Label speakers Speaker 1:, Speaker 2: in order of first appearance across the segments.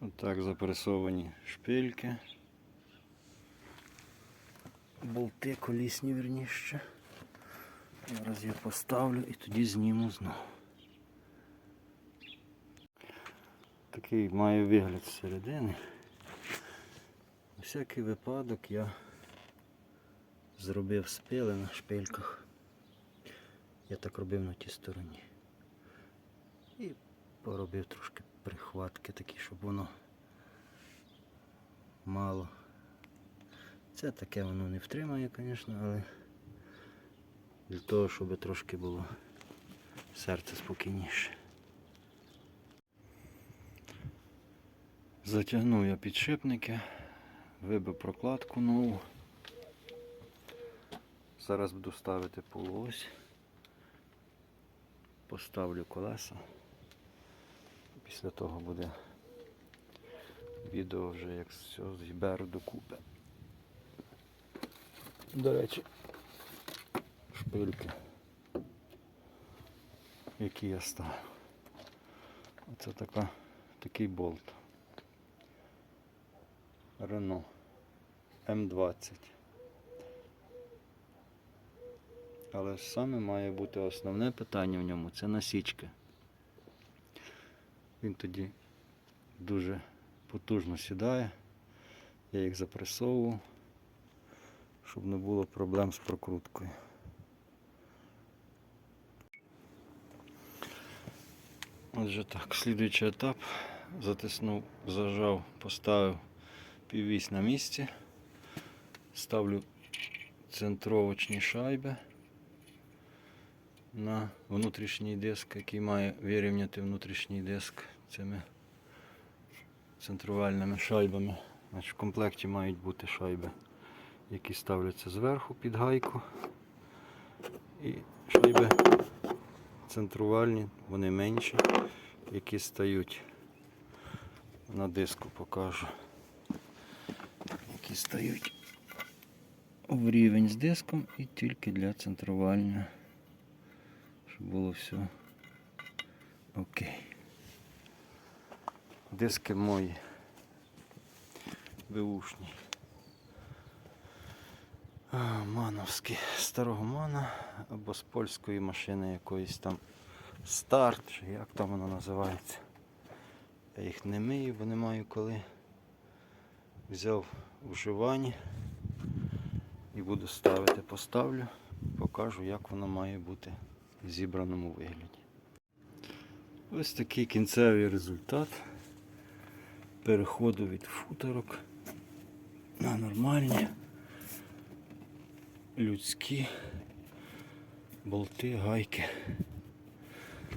Speaker 1: Отак запресовані шпильки. Болти колісні верніше. Зараз я поставлю і тоді зніму знову. Такий має вигляд зсередини. На всякий випадок я зробив спили на шпильках. Я так робив на тій стороні. І поробив трошки прихватки такі, щоб воно мало. Це таке воно не втримає, звісно, але для того, щоб трошки було серце спокійніше. Затягнув я підшипники, вибив прокладку нову. Зараз буду ставити полуось. Поставлю колеса. Після того буде відео вже як все зіберу докупи. До речі, шпильки, які я ставив. Оце така, такий болт. Рено М20. Але саме має бути основне питання в ньому це насічки. Він тоді дуже потужно сідає. Я їх запресовував, щоб не було проблем з прокруткою. Отже так, слідуючий етап. Затиснув, зажав, поставив піввісь на місці. Ставлю центровочні шайби на внутрішній диск, який має вирівняти внутрішній диск цими центрувальними шайбами. Значить, в комплекті мають бути шайби, які ставляться зверху під гайку. І шайби центрувальні, вони менші, які стають на диску покажу. Які стають в рівень з диском і тільки для центрувального щоб було все окей. Диски мої беушні. Мановські старого мана або з польської машини якоїсь там старт, чи як там воно називається. Я їх не мию, бо не маю коли. Взяв у вживанні і буду ставити, поставлю, покажу, як воно має бути зібраному вигляді. Ось такий кінцевий результат переходу від футорок на нормальні людські болти, гайки.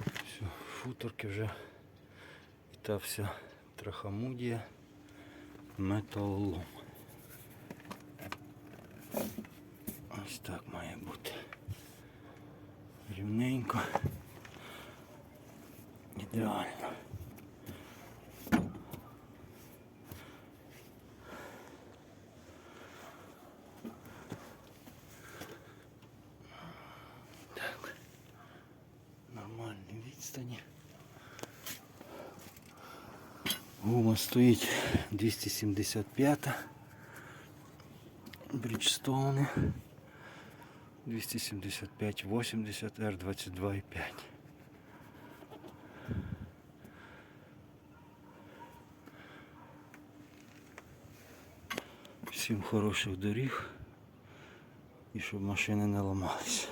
Speaker 1: Все, футорки вже і та вся трахамудія металолом. Ось так має бути рівненько. Ідеально. Так. Нормальні відстані. Гума стоїть 275 Бріджстоуни. 275 80 r 22,5 Всім хороших доріг і щоб машини не ламались.